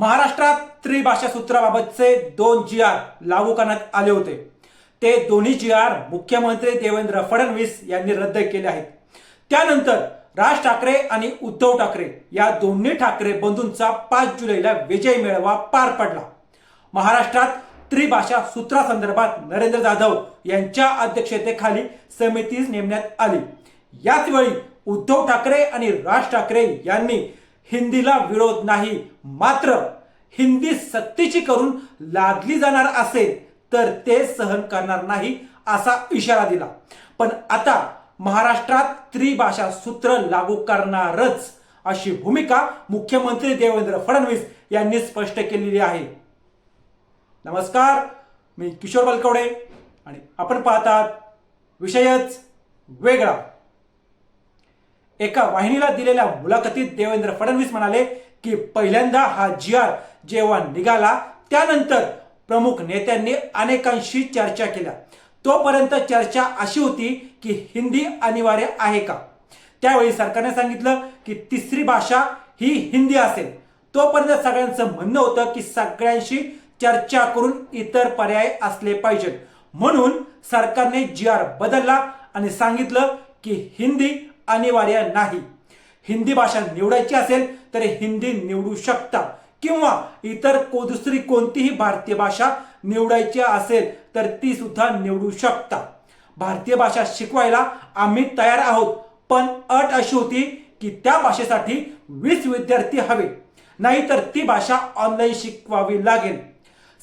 महाराष्ट्रात त्रिभाषा सूत्राबाबतचे दोन जी आर लागू करण्यात आले होते. ते दोन्ही जी आर मुख्यमंत्री देवेंद्र फडणवीस यांनी रद्द केले आहेत. त्यानंतर राज ठाकरे आणि उद्धव ठाकरे या दोन्ही ठाकरे बंधूंचा पाच जुलैला विजय मेळावा पार पडला. महाराष्ट्रात त्रिभाषा सूत्रासंदर्भात नरेंद्र जाधव यांच्या अध्यक्षतेखाली समिती नेमण्यात आली. याचवेळी उद्धव ठाकरे आणि राज ठाकरे यांनी हिंदीला विरोध नाही. मात्र हिंदी सक्तीची करून लादली जाणार असेल तर ते सहन करणार नाही असा इशारा दिला. पण आता महाराष्ट्रात त्रिभाषा सूत्र लागू करणारच अशी भूमिका मुख्यमंत्री देवेंद्र फडणवीस यांनी स्पष्ट केलेली आहे. नमस्कार मी किशोर बलकवडे आणि आपण पाहतात विषयच वेगळा. एका वाहिनीला दिलेल्या मुलाखतीत देवेंद्र फडणवीस म्हणाले की पहिल्यांदा हा जी आर जेव्हा निघाला त्यानंतर प्रमुख नेत्यांनी अनेकांशी चर्चा केल्या. तोपर्यंत चर्चा अशी होती की हिंदी अनिवार्य आहे का? त्यावेळी सरकारने सांगितलं की तिसरी भाषा ही हिंदी असेल. तोपर्यंत सगळ्यांचं म्हणणं होतं की सगळ्यांशी चर्चा करून इतर पर्याय असले पाहिजेत. म्हणून सरकारने जी आर बदलला आणि सांगितलं की हिंदी अनिवार्य नाही. हिंदी भाषा निवडायची असेल तर हिंदी निवडू शकता. किंवा इतर को दुसरी कोणतीही भारतीय भाषा निवडायची असेल तर ती सुद्धा निवडू शकता. भारतीय भाषा शिकवायला आम्ही तयार आहोत. पण अट अशी होती की त्या भाषेसाठी वीस विद्यार्थी हवे. नाहीतर ती भाषा ऑनलाईन शिकवावी लागेल.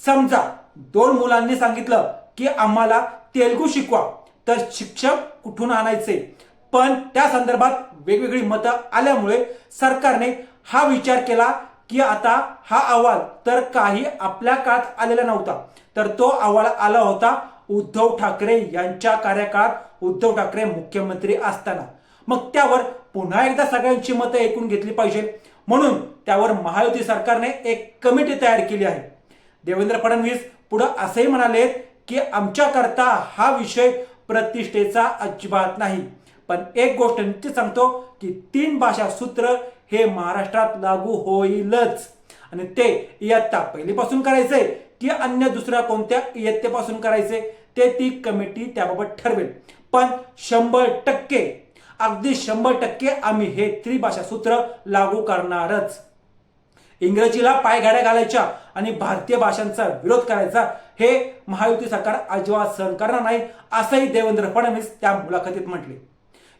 समजा दोन मुलांनी सांगितलं की आम्हाला तेलगू शिकवा. तर शिक्षक कुठून आणायचे? पण त्या संदर्भात वेगवेगळी मतं आल्यामुळे सरकारने हा विचार केला की आता हा अहवाल तर काही आपल्या काळात आलेला नव्हता. तर तो अहवाल आला होता उद्धव ठाकरे यांच्या कार्यकाळात. उद्धव ठाकरे मुख्यमंत्री असताना. मग त्यावर पुन्हा एकदा सगळ्यांची मतं ऐकून घेतली पाहिजे. म्हणून त्यावर महायुती सरकारने एक कमिटी तयार केली आहे. देवेंद्र फडणवीस पुढे असंही म्हणाले की आमच्याकरता हा विषय प्रतिष्ठेचा अजिबात नाही. पण एक गोष्ट निश्चित सांगतो की तीन भाषा सूत्र हे महाराष्ट्रात लागू होईलच. आणि ते इयत्ता पहिलीपासून करायचे की अन्य दुसऱ्या कोणत्या इयत्तेपासून करायचे ते ती कमिटी त्याबाबत ठरवेल. पण शंभर टक्के अगदी शंभर टक्के आम्ही हे त्रिभाषा सूत्र लागू करणारच. इंग्रजीला पायघाड्या घालायच्या आणि भारतीय भाषांचा विरोध करायचा हे महायुती सरकार अजिबात सहन करणार नाही असंही देवेंद्र फडणवीस त्या मुलाखतीत म्हटले.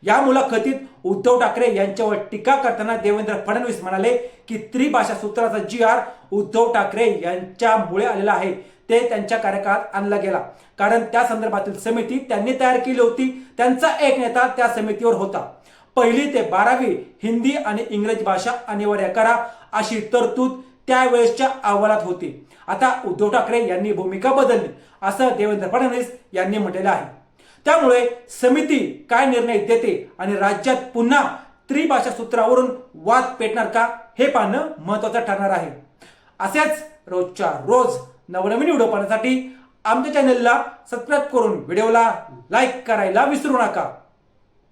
या मुलाखतीत उद्धव ठाकरे यांच्यावर टीका करताना देवेंद्र फडणवीस म्हणाले की त्रिभाषा सूत्राचा जी आर उद्धव ठाकरे यांच्यामुळे आलेला आहे. ते त्यांच्या कार्यकाळात आणला गेला. कारण त्या संदर्भातील समिती त्यांनी तयार केली होती. त्यांचा एक नेता त्या समितीवर होता. पहिली ते बारावी हिंदी आणि इंग्रजी भाषा अनिवार्य करा अशी तरतूद त्यावेळेसच्या अहवालात होती. आता उद्धव ठाकरे यांनी भूमिका बदलली असं देवेंद्र फडणवीस यांनी म्हटलेलं आहे. त्यामुळे समिती काय निर्णय देते आणि राज्यात पुन्हा त्रिभाषा सूत्रावरून वाद पेटणार का हे पाहणं महत्वाचं ठरणार आहे. असेच रोजच्या रोज नवनवीन व्हिडिओ पाहण्यासाठी आमच्या चॅनलला सबस्क्राईब करून व्हिडिओला लाईक करायला विसरू नका.